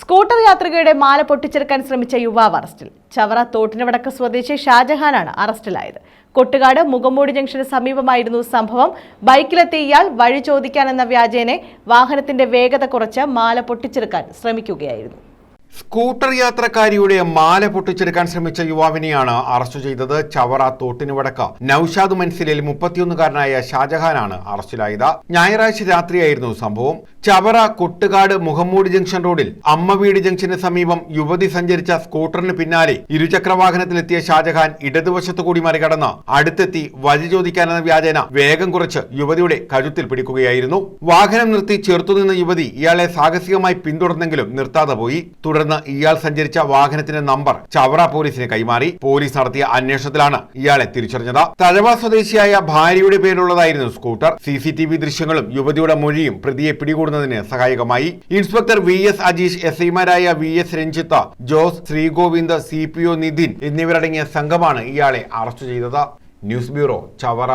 Scooter യാത്രികയുടെ മാല പൊട്ടിച്ചെടുക്കാൻ ശ്രമിച്ച യുവാവ് അറസ്റ്റിൽ. ചവറ തോട്ടിനവടക്ക് സ്വദേശി ഷാജഹാനാണ് അറസ്റ്റിലായത്. കൊട്ടുകാട് മുഖംമൂടി ജംഗ്ഷന് സമീപമായിരുന്നു സംഭവം. ബൈക്കിലെത്തിയ ഇയാൾ വഴി ചോദിക്കാനെന്ന വ്യാജേനെ വാഹനത്തിന്റെ വേഗത കുറച്ച് മാല പൊട്ടിച്ചെടുക്കാൻ ശ്രമിക്കുകയായിരുന്നു. സ്കൂട്ടർ യാത്രക്കാരിയുടെ മാല പൊട്ടിച്ചെടുക്കാൻ ശ്രമിച്ച യുവാവിനെയാണ് അറസ്റ്റ് ചെയ്തത് ചവറ തോട്ടിന് വടക്ക്. നൌഷാദ് മൻസിലിൽ മുപ്പത്തിയൊന്നുകാരനായ ഷാജഹാനാണ് അറസ്റ്റിലായത്. ഞായറാഴ്ച രാത്രിയായിരുന്നു സംഭവം. ചവറ കൊട്ടുകാട് മുഹമ്മൂട് ജംഗ്ഷൻ റോഡിൽ അമ്മവീട് ജംഗ്ഷന് സമീപം യുവതി സഞ്ചരിച്ച സ്കൂട്ടറിന് പിന്നാലെ ഇരുചക്രവാഹനത്തിലെത്തിയ ഷാജഹാൻ ഇടതുവശത്തു കൂടി മറികടന്ന് അടുത്തെത്തി വഴി ചോദിക്കാനെന്ന വ്യാജേന വേഗം കുറച്ച് യുവതിയുടെ കഴുത്തിൽ പിടിക്കുകയായിരുന്നു. വാഹനം നിർത്തി ചെറുത്തുനിന്ന യുവതി ഇയാളെ സാഹസികമായി പിന്തുടർന്നെങ്കിലും നിർത്താതെ പോയി. തുടർന്ന് ഇയാൾ സഞ്ചരിച്ച വാഹനത്തിന്റെ നമ്പർ ചവറ പോലീസിന് കൈമാറി പോലീസ് നടത്തിയ അന്വേഷണത്തിലാണ് ഇയാളെ തിരിച്ചറിഞ്ഞത്. തഴവ സ്വദേശിയായ ഭാര്യയുടെ പേരിലുള്ളതായിരുന്നു സ്കൂട്ടർ. സി ദൃശ്യങ്ങളും യുവതിയുടെ മൊഴിയും പ്രതിയെ പിടികൂടുന്നതിന് സഹായകമായി. Inspector V S Ajeesh S ഐമാരായ V S Ranjith Jose Sreegovind C P O Nithin എന്നിവരടങ്ങിയ സംഘമാണ് ഇയാളെ അറസ്റ്റ് ചെയ്തത്. News bureau Chavara.